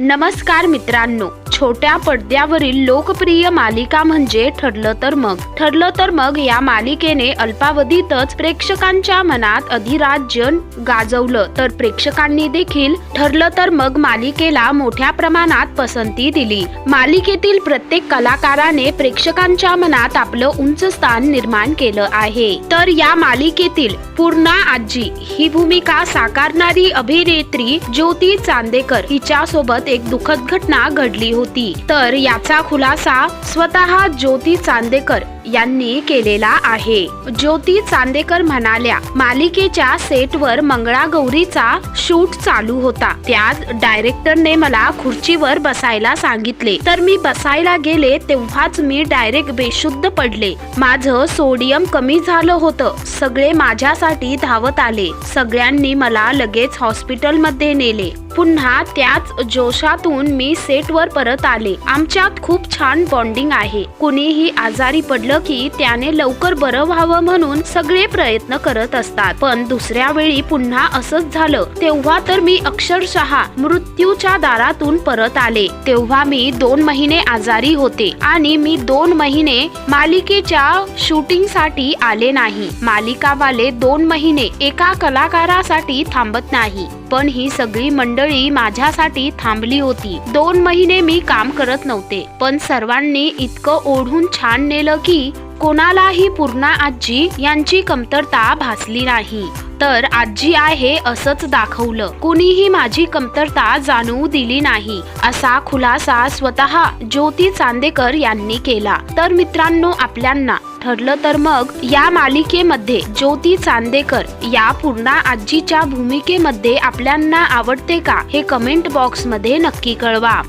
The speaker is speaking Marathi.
नमस्कार मित्रांनो. छोट्या पडद्यावरील लोकप्रिय मालिका म्हणजे ठरलं तर मग. ठरलं तर मग या मालिकेने अल्पावधीतच प्रेक्षकांच्या मनात अधिराज्य गाजवलं. तर प्रेक्षकांनी देखील ठरलं तर मग मालिकेला मोठ्या प्रमाणात पसंती दिली. मालिकेतील प्रत्येक कलाकाराने प्रेक्षकांच्या मनात आपलं उंच स्थान निर्माण केलं आहे. तर या मालिकेतील पूर्णा आजी ही भूमिका साकारणारी अभिनेत्री ज्योती चांदेकर हिच्या सोबत एक दुःखद घटना घडली होती. तर याचा खुलासा स्वतः ज्योती चांदेकर यांनी केलेला आहे. ज्योती चांदेकर म्हणाल्या मालिकेच्या सेटवर मंगळागौरीचा शूट चालू होता. त्यात डायरेक्टरने मला खुर्चीवर बसायला सांगितले. तर मी बसायला गेले तेव्हाच मी डायरेक्ट बेशुद्ध पडले. माझं सोडियम कमी झालं होतं. सगळे माझ्यासाठी धावत आले. सगळ्यांनी मला लगेच हॉस्पिटलमध्ये नेले. पुन्हा त्याच जोशातून मी सेटवर परत आले. आमच्यात खूप छान बॉन्डिंग आहे. कुणीही आजारी पडलं की त्याने लवकर बरं व्हावं म्हणून सगळे प्रयत्न करत असतात. पण दुसऱ्या वेळी पुन्हा असंच झालं. तेव्हा तर मी अक्षरशः मृत्यूच्या दारातून परत आले. तेव्हा मी दोन महिने आजारी होते आणि मी दोन महिने मालिकेच्या शूटिंगसाठी आले नाही. मालिकावाले दोन महिने एका कलाकारासाठी थांबत नाही. पण ही सगळी मंडळी माझ्यासाठी थांबली होती. दोन महिने मी काम करत नव्हते. पण सर्वांनी इतकं ओढून छान नेलं की की कोणालाही पूर्णा आजी यांची कमतरता भासली नाही. तर आजी आहे असंच दाखवलं. कुणीही माझी कमतरता जाणवू दिली नाही. असा खुलासा स्वतः ज्योती चांदेकर यांनी केला. तर मित्रांनो आपल्यांना ठरलं तर मग या मालिकेमध्ये ज्योती चांदेकर या पूर्णा आजीच्या भूमिकेमध्ये आपल्यांना आवडते का हे कमेंट बॉक्समध्ये नक्की कळवा.